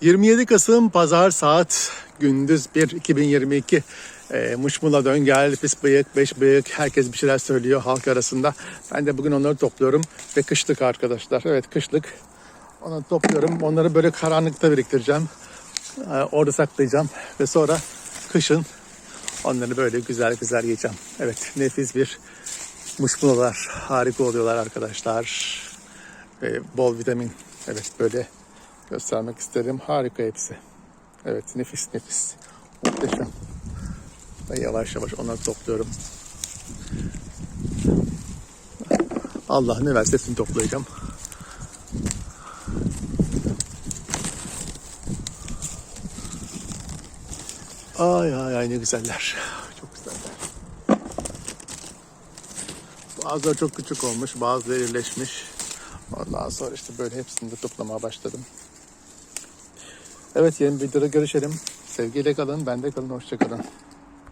27 Kasım Pazar saat gündüz 1 2022 e, Muşmula dön gel pis bıyık beş bıyık herkes bir şeyler söylüyor halk arasında. Ben de bugün onları topluyorum ve kışlık arkadaşlar. Evet kışlık onları topluyorum. Onları böyle karanlıkta biriktireceğim. E, orada saklayacağım ve sonra kışın onları böyle güzel güzel yiyeceğim. Evet nefis bir muşmulalar harika oluyorlar arkadaşlar. Ve bol vitamin. Evet böyle göstermek isterim. Harika hepsi. Evet nefis nefis. Muhteşem. Ben yavaş yavaş onları topluyorum. Allah ne verse hepsini toplayacağım. Ay ay ay ne güzeller. Çok güzeller. Bazıları çok küçük olmuş, bazıları irileşmiş. Ondan sonra işte böyle hepsini de toplamaya başladım. Evet yeni videoda görüşelim. Sevgiyle kalın, bende kalın, hoşça kalın.